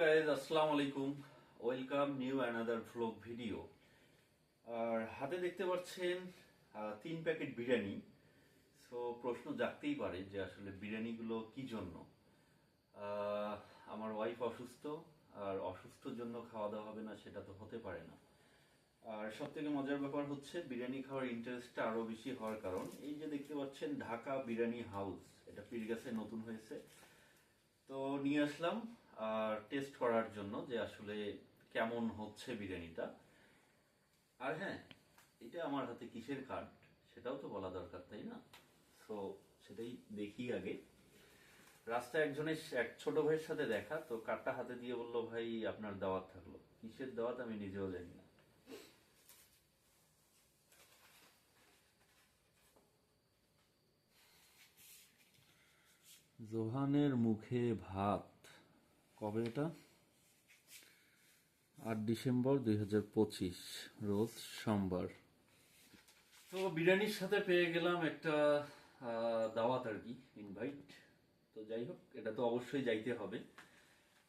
Guys আসসালামু আলাইকুম। Welcome new another vlog video আর হাতে দেখতে পাচ্ছেন তিন প্যাকেট বিরিয়ানি। সো প্রশ্ন জাগতেই পারে যে আসলে বিরিয়ানিগুলো কি জন্য? আমার ওয়াইফ অসুস্থ, আর অসুস্থর জন্য খাওয়া দাওয়া হবে না, সেটা তো হতে পারে না। আর সব থেকে মজার ব্যাপার হচ্ছে, বিরিয়ানি খাওয়ার ইন্টারেস্টটা আরও বেশি হওয়ার কারণ, এই যে দেখতে পাচ্ছেন, ঢাকা বিরিয়ানি হাউস, এটা পীরগাছে নতুন হয়েছে। তো, নিয়ে আসলাম। টেস্ট করার জন্য যে আসলে কেমন হচ্ছে বিরিয়ানিটা। আর হ্যাঁ এটা আমার হাতে কিসের কার্ড সেটাও তো বলা দরকার, তাই না? সো সেটাই দেখি আগে। রাস্তায় একজনের এক ছোট ভাইয়ের সাথে দেখা, তো কার্ডটা হাতে দিয়ে বলল, ভাই, আপনার দাওয়াত থাকল। কিসের দাওয়াত আমি নিজেও জানি না। জোহানের মুখে ভাত। কবে এটা? আট ডিসেম্বর দুই হাজার পঁচিশ রোজ সোমবার। তো বিরিয়ানির সাথে পেয়ে গেলাম একটা দাওয়াত আর কি ইনভাইট তো যাই হোক এটা তো অবশ্যই যাইতে হবে।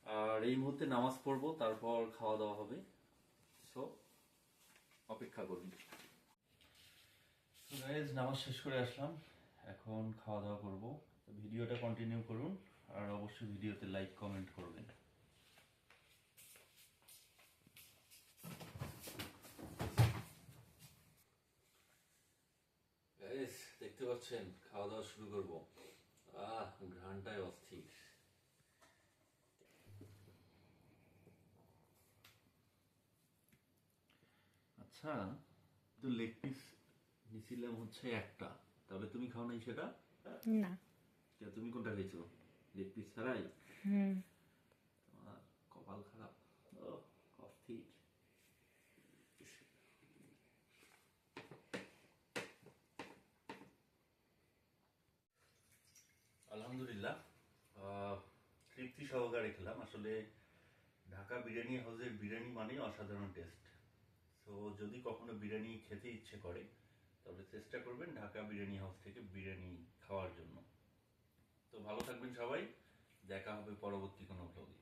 আর এই মুহূর্তে নামাজ পড়ব তারপর খাওয়া দাওয়া হবে। সো অপেক্ষা করুন। নামাজ শেষ করে আসলাম। এখন খাওয়া দাওয়া করব। ভিডিওটা কন্টিনিউ করুন। আর অবশ্যই ভিডিওতে লাইক কমেন্ট করবেন। পাচ্ছেন খাওয়া দাওয়া শুরু করব। আহ ঘ্রাণটায় অস্থির। আচ্ছা তো লেগ পিস নিছিলাম হচ্ছে একটা। তাহলে তুমি খাও নাই সেটা? না। তুমি কোনটা খেয়েছো? লেগ পিস ছাড়াই? হুম। আলহামদুলিল্লাহ। তৃপ্তি সহকারে খেলাম। আসলে ঢাকা বিরিয়ানি হাউসের বিরিয়ানি মানেই অসাধারণ টেস্ট তো যদি কখনো বিরিয়ানি খেতে ইচ্ছে করে, তাহলে চেষ্টা করবেন ঢাকা বিরিয়ানি হাউস থেকে বিরিয়ানি খাওয়ার জন্য। তো ভালো থাকবেন সবাই। দেখা হবে পরবর্তী কোনো ব্লগে